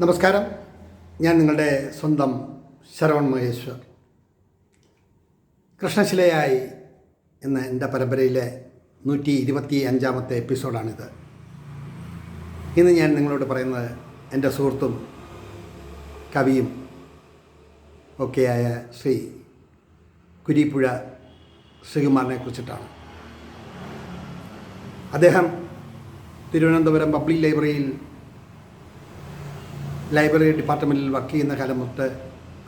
നമസ്കാരം. ഞാൻ നിങ്ങളുടെ സ്വന്തം ശരവൺ മഹേശ്വർ. കൃഷ്ണശിലയായി എന്ന എന്റെ പരമ്പരയിലെ നൂറ്റി ഇരുപത്തി അഞ്ചാമത്തെ എപ്പിസോഡാണിത്. ഇന്ന് ഞാൻ നിങ്ങളോട് പറയുന്നത് എന്റെ സുഹൃത്തും കവിയും ഒക്കെയായ ശ്രീ കുരിപ്പുഴ ശ്രീകുമാറിനെ കുറിച്ചിട്ടാണ്. അദ്ദേഹം തിരുവനന്തപുരം പബ്ലിക് ലൈബ്രറിയിൽ ലൈബ്രറി ഡിപ്പാർട്ട്മെന്റിൽ വർക്ക് ചെയ്യുന്ന കാലം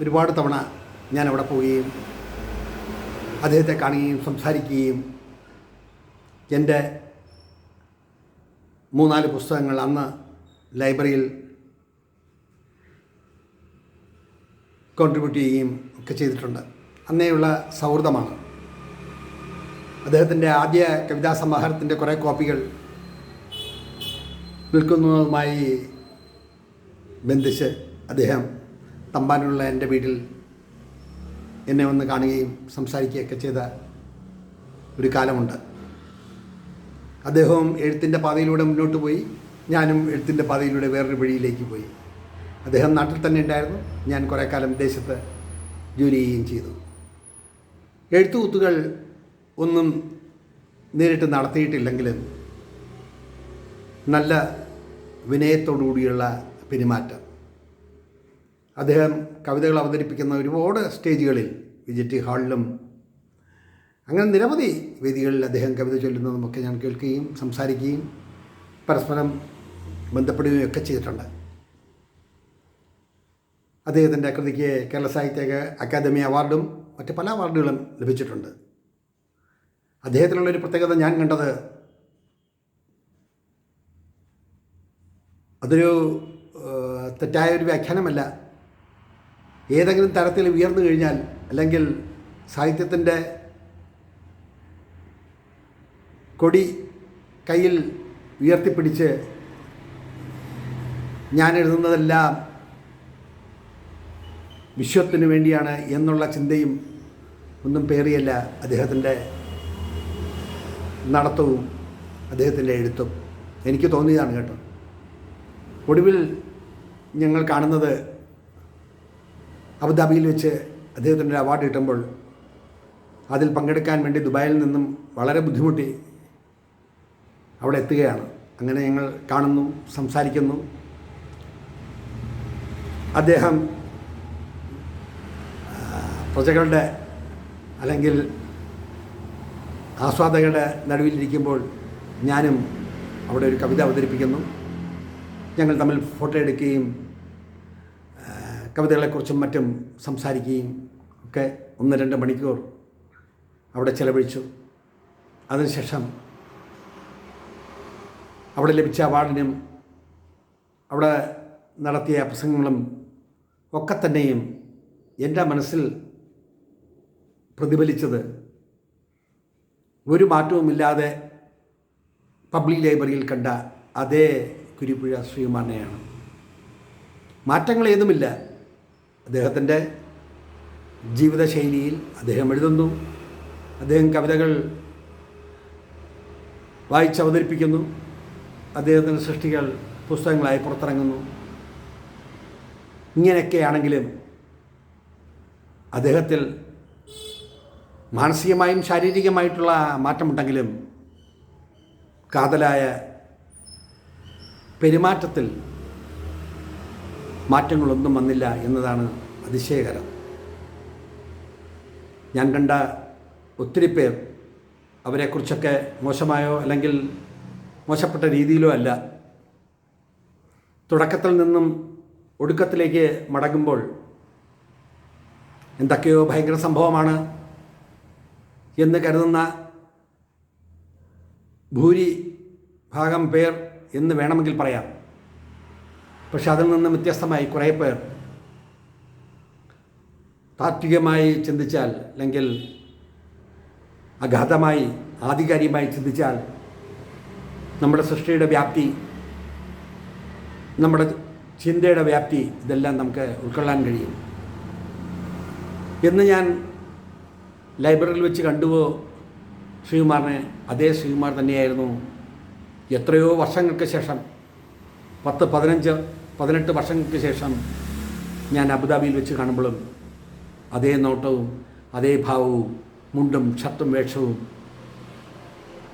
ഒരുപാട് തവണ ഞാൻ അവിടെ പോവുകയും അദ്ദേഹത്തെ കാണുകയും സംസാരിക്കുകയും എന്റെ മൂന്നാൽ പുസ്തകങ്ങൾ അന്ന് ലൈബ്രറിയിൽ കോൺട്രിബ്യൂട്ട് ചെയ്യുകയും ഒക്കെ ചെയ്തിട്ടുണ്ട്. അന്നേയുള്ള സൗഹൃദമാണ്. അദ്ദേഹത്തിന്റെ ആദ്യ കവിതാ സമാഹാരത്തിന്റെ കുറേ കോപ്പികൾ വിൽക്കുന്നതുമായി ബന്ധിച്ച് അദ്ദേഹം തമ്പാനുള്ള എന്റെ വീട്ടിൽ എന്നെ വന്ന് കാണുകയും സംസാരിക്കുകയൊക്കെ ചെയ്ത ഒരു കാലമുണ്ട്. അദ്ദേഹവും എഴുത്തിന്റെ പാതയിലൂടെ മുന്നോട്ട് പോയി. ഞാനും എഴുത്തിന്റെ പാതയിലൂടെ വേറൊരു വഴിയിലേക്ക് പോയി. അദ്ദേഹം നാട്ടിൽ തന്നെ ഉണ്ടായിരുന്നു. ഞാൻ കുറേ കാലം വിദേശത്ത് ജോലി ചെയ്യുകയും ചെയ്തു. എഴുത്തുകൂത്തുകൾ ഒന്നും നേരിട്ട് നടത്തിയിട്ടില്ലെങ്കിലും നല്ല വിനയത്തോടുകൂടിയുള്ള പെരുമാറ്റം. അദ്ദേഹം കവിതകൾ അവതരിപ്പിക്കുന്ന ഒരുപാട് സ്റ്റേജുകളിൽ വിജിറ്റി ഹാളിലും അങ്ങനെ നിരവധി വേദികളിൽ അദ്ദേഹം കവിത ചൊല്ലുന്നതുമൊക്കെ ഞാൻ കേൾക്കുകയും സംസാരിക്കുകയും പരസ്പരം ബന്ധപ്പെടുകയും ഒക്കെ ചെയ്തിട്ടുണ്ട്. അദ്ദേഹത്തിന്റെ കൃതിക്ക് കേരള സാഹിത്യ അക്കാദമി അവാർഡും മറ്റ് പല അവാർഡുകളും ലഭിച്ചിട്ടുണ്ട്. അദ്ദേഹത്തിനുള്ളൊരു പ്രത്യേകത ഞാൻ കണ്ടത് അതൊരു തെറ്റായ ഒരു വ്യാഖ്യാനമല്ല. ഏതെങ്കിലും തരത്തിൽ ഉയർന്നു കഴിഞ്ഞാൽ അല്ലെങ്കിൽ സാഹിത്യത്തിന്റെ കൊടി കയ്യിൽ ഉയർത്തിപ്പിടിച്ച് ഞാൻ എഴുതുന്നതെല്ലാം വിശ്വത്തിന് വേണ്ടിയാണ് എന്നുള്ള ചിന്തയും ഒന്നും പേറിയല്ല അദ്ദേഹത്തിന്റെ നടത്തവും അദ്ദേഹത്തിന്റെ എഴുത്തും. എനിക്ക് തോന്നിയതാണ് കേട്ടോ. ഒടുവിൽ ഞങ്ങൾ കാണുന്നത് അബുദാബിയിൽ വെച്ച് അദ്ദേഹത്തിന്റെ അവാർഡ് കിട്ടുമ്പോൾ അതിൽ പങ്കെടുക്കാൻ വേണ്ടി ദുബായിൽ നിന്നും വളരെ ബുദ്ധിമുട്ടി അവിടെ എത്തുകയാണ്. അങ്ങനെ ഞങ്ങൾ കാണുന്നു സംസാരിക്കുന്നു. അദ്ദേഹം പ്രജകളുടെ അല്ലെങ്കിൽ ആസ്വാദകരുടെ നടുവിലിരിക്കുമ്പോൾ ഞാനും അവിടെ ഒരു കവിത അവതരിപ്പിക്കുന്നു. ഞങ്ങൾ തമ്മിൽ ഫോട്ടോ എടുക്കുകയും കവിതകളെക്കുറിച്ചും മറ്റും സംസാരിക്കുകയും ഒക്കെ ഒന്ന് രണ്ട് മണിക്കൂർ അവിടെ ചെലവഴിച്ചു. അതിനുശേഷം അവിടെ ലഭിച്ച അവാർഡിനും അവിടെ നടത്തിയ പ്രസംഗങ്ങളും ഒക്കെ തന്നെയും എന്റെ മനസ്സിൽ പ്രതിഫലിച്ചത് ഒരു മാറ്റവുമില്ലാതെ പബ്ലിക് ലൈബ്രറിയിൽ കണ്ട അതേ കുരിപ്പുഴ ശ്രീകുമാറിനെയാണ്. മാറ്റങ്ങൾ ഏതുമില്ല. അദ്ദേഹത്തിന്റെ ജീവിതശൈലിയിൽ അദ്ദേഹം എഴുതുന്നു. അദ്ദേഹം കവിതകൾ വായിച്ചവതരിപ്പിക്കുന്നു അദ്ദേഹത്തിന്റെ സൃഷ്ടികൾ പുസ്തകങ്ങളായി പുറത്തിറങ്ങുന്നു. ഇങ്ങനെയൊക്കെയാണെങ്കിലും അദ്ദേഹത്തിൽ മാനസികമായും ശാരീരികമായിട്ടുള്ള മാറ്റമുണ്ടെങ്കിലും കാതലായ പെരുമാറ്റത്തിൽ മാറ്റങ്ങളൊന്നും വന്നില്ല എന്നതാണ് അതിശയകരം. ഞാൻ കണ്ട ഒത്തിരി പേർ അവരെക്കുറിച്ചൊക്കെ മോശമായോ അല്ലെങ്കിൽ മോശപ്പെട്ട രീതിയിലോ അല്ല തുടക്കത്തിൽ നിന്നും ഒടുക്കത്തിലേക്ക് മടങ്ങുമ്പോൾ എന്തൊക്കെയോ ഭയങ്കര സംഭവമാണ് എന്ന് കരുതുന്ന ഭൂരിഭാഗം പേർ എന്ന് വേണമെങ്കിൽ പറയാം. പക്ഷെ അതിൽ നിന്നും വ്യത്യസ്തമായി കുറേ പേർ താത്വികമായി ചിന്തിച്ചാൽ അല്ലെങ്കിൽ അഗാധമായി ആധികാരികമായി ചിന്തിച്ചാൽ നമ്മുടെ സൃഷ്ടിയുടെ വ്യാപ്തി നമ്മുടെ ചിന്തയുടെ വ്യാപ്തി ഇതെല്ലാം നമുക്ക് ഉൾക്കൊള്ളാൻ കഴിയും. എന്ന് ഞാൻ ലൈബ്രറിയിൽ വെച്ച് കണ്ടുവോ ശ്രീകുമാറിനെ അതേ ശ്രീകുമാർ തന്നെയായിരുന്നു. എത്രയോ വർഷങ്ങൾക്ക് ശേഷം പത്ത് പതിനഞ്ച് പതിനെട്ട് വർഷങ്ങൾക്ക് ശേഷം ഞാൻ അബുദാബിയിൽ വെച്ച് കാണുമ്പോഴും അതേ നോട്ടവും അതേ ഭാവവും മുണ്ടും ഷർട്ടും വേഷവും.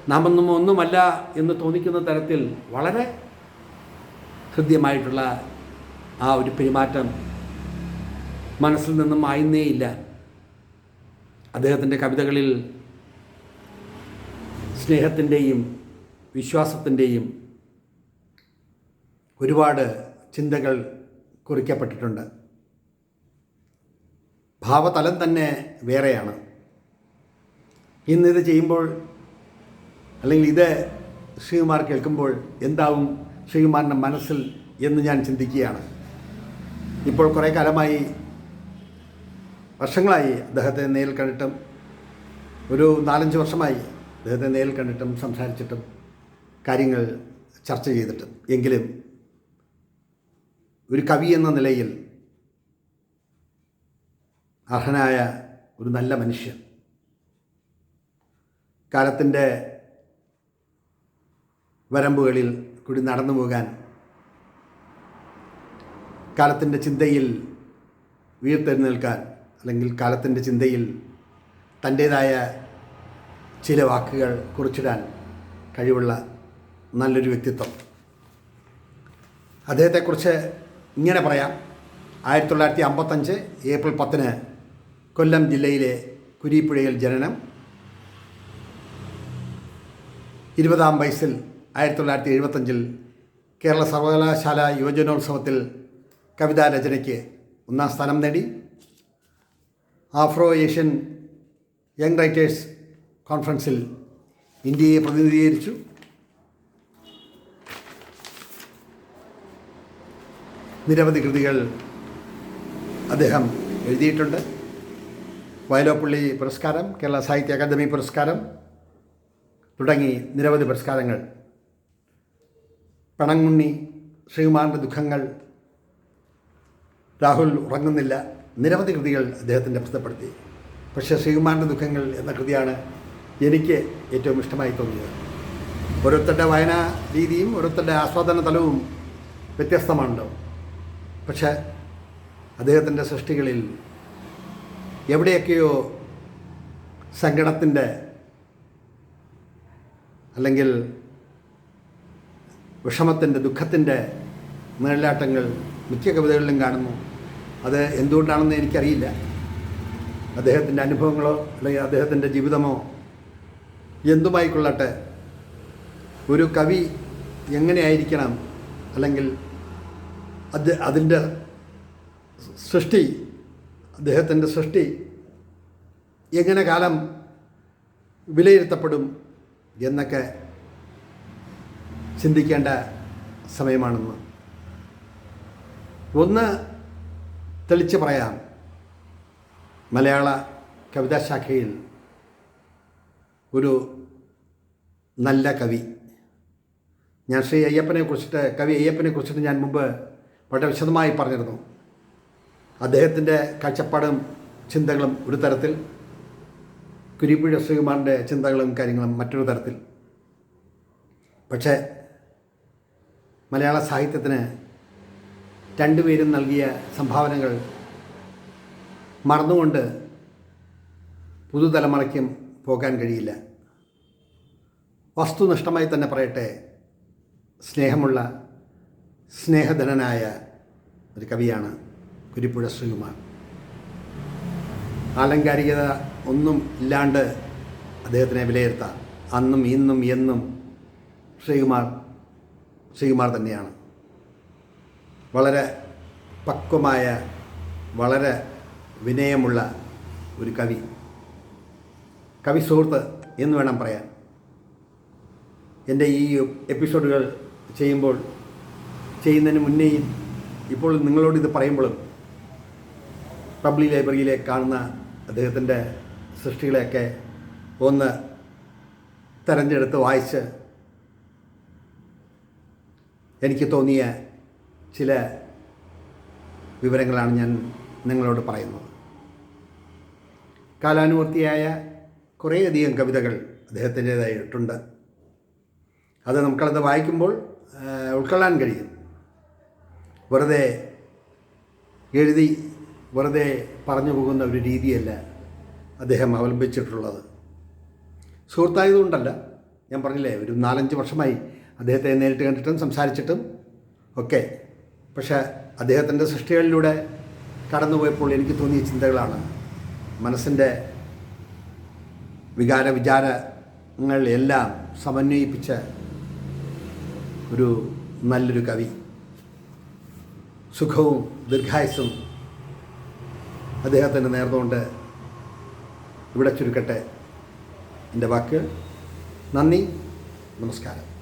നാമൊന്നും ഒന്നുമല്ല എന്ന് തോന്നിക്കുന്ന തരത്തിൽ വളരെ ഹൃദ്യമായിട്ടുള്ള ആ ഒരു പെരുമാറ്റം മനസ്സിൽ നിന്നും മായുന്നേയില്ല. അദ്ദേഹത്തിന്റെ കവിതകളിൽ സ്നേഹത്തിന്റെയും വിശ്വാസത്തിന്റെയും ഒരുപാട് ചിന്തകൾ കുറിക്കപ്പെട്ടിട്ടുണ്ട്. ഭാവതലം തന്നെ വേറെയാണ്. ഇന്നിത് ചെയ്യുമ്പോൾ അല്ലെങ്കിൽ ഇത് ശ്രീകുമാർ കേൾക്കുമ്പോൾ എന്താവും ശ്രീകുമാറിന്റെ മനസ്സിൽ എന്ന് ഞാൻ ചിന്തിക്കുകയാണ്. ഇപ്പോൾ കുറേ കാലമായി വർഷങ്ങളായി അദ്ദേഹത്തെ നേരിൽ കണ്ടിട്ടും ഒരു നാലഞ്ച് വർഷമായി അദ്ദേഹത്തെ നേരിൽ കണ്ടിട്ടും സംസാരിച്ചിട്ടും കാര്യങ്ങൾ ചർച്ച ചെയ്തിട്ടും. എങ്കിലും ഒരു കവി എന്ന നിലയിൽ അർഹനായ ഒരു നല്ല മനുഷ്യൻ. കാലത്തിന്റെ വരമ്പുകളിൽ കൂടി നടന്നു പോകാൻ കാലത്തിന്റെ ചിന്തയിൽ ഉയർത്തെഴുന്നേൽക്കാൻ അല്ലെങ്കിൽ കാലത്തിന്റെ ചിന്തയിൽ തന്റേതായ ചില വാക്കുകൾ കുറിച്ചിടാൻ കഴിവുള്ള നല്ലൊരു വ്യക്തിത്വം. അദ്ദേഹത്തെക്കുറിച്ച് ഇങ്ങനെ പറയാം. ആയിരത്തി തൊള്ളായിരത്തി അമ്പത്തഞ്ച് ഏപ്രിൽ പത്തിന് കൊല്ലം ജില്ലയിലെ കുരീപ്പുഴയിൽ ജനനം. ഇരുപതാം വയസ്സിൽ ആയിരത്തി തൊള്ളായിരത്തി എഴുപത്തഞ്ചിൽ കേരള സർവകലാശാല യുവജനോത്സവത്തിൽ കവിതാ രചനയ്ക്ക് ഒന്നാം സ്ഥാനം നേടി. ആഫ്രോ ഏഷ്യൻ യങ് റൈറ്റേഴ്സ് കോൺഫറൻസിൽ ഇന്ത്യയെ പ്രതിനിധീകരിച്ചു. നിരവധി അദ്ദേഹം എഴുതിയിട്ടുണ്ട്. വയലോപ്പള്ളി പുരസ്കാരം കേരള സാഹിത്യ അക്കാദമി പുരസ്കാരം തുടങ്ങി നിരവധി പുരസ്കാരങ്ങൾ. പണങ്ങുണ്ണി ശ്രീകുമാറിന്റെ ദുഃഖങ്ങൾ രാഹുൽ ഉറങ്ങുന്നില്ല നിരവധി കൃതികൾ അദ്ദേഹത്തിന്റെ പുസ്തകപ്പെടുത്തി. പക്ഷേ ശ്രീകുമാറിന്റെ ദുഃഖങ്ങൾ എന്ന കൃതിയാണ് എനിക്ക് ഏറ്റവും ഇഷ്ടമായി തോന്നിയത്. ഓരോരുത്തരുടെ വായനാ രീതിയും ഓരോരുത്തരുടെ ആസ്വാദന തലവും വ്യത്യസ്തമാണല്ലോ. പക്ഷേ അദ്ദേഹത്തിന്റെ സൃഷ്ടികളിൽ എവിടെയൊക്കെയോ സങ്കടത്തിന്റെ അല്ലെങ്കിൽ വിഷമത്തിന്റെ ദുഃഖത്തിന്റെ നിഴലാട്ടങ്ങൾ മിക്ക കവിതകളിലും കാണുന്നു. അത് എന്തുകൊണ്ടാണെന്ന് എനിക്കറിയില്ല. അദ്ദേഹത്തിന്റെ അനുഭവങ്ങളോ അല്ലെങ്കിൽ അദ്ദേഹത്തിന്റെ ജീവിതമോ എന്തുമായിക്കൊള്ളട്ടെ? ഒരു കവി എങ്ങനെയായിരിക്കണം? അല്ലെങ്കിൽ അത് അതിന്റെ സൃഷ്ടി അദ്ദേഹത്തിന്റെ സൃഷ്ടി എങ്ങനെ കാലം വിലയിരുത്തപ്പെടും എന്നൊക്കെ ചിന്തിക്കേണ്ട സമയമാണെന്ന്. ഒന്ന് തെളിച്ച് പറയാം. മലയാള കവിതാശാഖയിൽ ഒരു നല്ല കവി. ഞാൻ ശ്രീ അയ്യപ്പനെ കുറിച്ചിട്ട് കവി അയ്യപ്പനെ കുറിച്ചിട്ട് ഞാൻ മുമ്പ് വളരെ വിശദമായി പറഞ്ഞിരുന്നു. അദ്ദേഹത്തിന്റെ കാഴ്ചപ്പാടും ചിന്തകളും ഒരു തരത്തിൽ കുരിപ്പുഴ ശ്രീകുമാറിന്റെ ചിന്തകളും കാര്യങ്ങളും മറ്റൊരു തരത്തിൽ. പക്ഷേ മലയാള സാഹിത്യത്തിന് രണ്ടുപേരും നൽകിയ സംഭാവനകൾ മറന്നുകൊണ്ട് പുതുതലമുറയ്ക്കും പോകാൻ കഴിയില്ല. വസ്തുനിഷ്ഠമായി തന്നെ പറയട്ടെ സ്നേഹമുള്ള സ്നേഹധനനായ ഒരു കവിയാണ് കുരിപ്പുഴ ശ്രീകുമാർ. ആലങ്കാരികത ഒന്നും ഇല്ലാണ്ട് അദ്ദേഹത്തിനെ വിലയിരുത്താം. അന്നും ഇന്നും എന്നും ശ്രീകുമാർ ശ്രീകുമാർ തന്നെയാണ്. വളരെ പക്വമായ വളരെ വിനയമുള്ള ഒരു കവി. കവി സുഹൃത്ത് എന്ന് വേണം പറയാൻ. എന്റെ ഈ എപ്പിസോഡുകൾ ചെയ്യുമ്പോൾ ചെയ്യുന്നതിന് മുന്നേയും ഇപ്പോൾ നിങ്ങളോട് ഇത് പറയുമ്പോഴും പബ്ലിക് ലൈബ്രറിയിലെ കാണുന്ന അദ്ദേഹത്തിന്റെ സൃഷ്ടികളെയൊക്കെ ഒന്ന് തെരഞ്ഞെടുത്ത് വായിച്ച് എനിക്ക് തോന്നിയ ചില വിവരങ്ങളാണ് ഞാൻ നിങ്ങളോട് പറയുന്നത്. കാലാനുവർത്തിയായ കുറേയധികം കവിതകൾ അദ്ദേഹത്തിന്റേതായിട്ടുണ്ട്. അത് നമുക്കത് വായിക്കുമ്പോൾ ഉൾക്കൊള്ളാൻ കഴിയും. വെറുതെ എഴുതി വെറുതെ പറഞ്ഞു പോകുന്ന ഒരു രീതിയല്ല അദ്ദേഹം അവലംബിച്ചിട്ടുള്ളത്. സുഹൃത്തായതുകൊണ്ടല്ല ഞാൻ പറഞ്ഞില്ലേ ഒരു നാലഞ്ച് വർഷമായി അദ്ദേഹത്തെ നേരിട്ട് കണ്ടിട്ടും സംസാരിച്ചിട്ടും ഒക്കെ. പക്ഷേ അദ്ദേഹത്തിന്റെ സൃഷ്ടികളിലൂടെ കടന്നുപോയപ്പോൾ എനിക്ക് തോന്നിയ ചിന്തകളാണ്. മനസ്സിന്റെ വികാര വിചാരങ്ങൾ എല്ലാം സമന്വയിപ്പിച്ച ഒരു നല്ലൊരു കവി. സുഖവും ദീർഘായുസും അദ്ദേഹത്തിന് നേർന്നുകൊണ്ട് ഇവിടെ ചുരുക്കട്ടെ. എന്റെ വാക്കുകൾ നന്ദി നമസ്കാരം.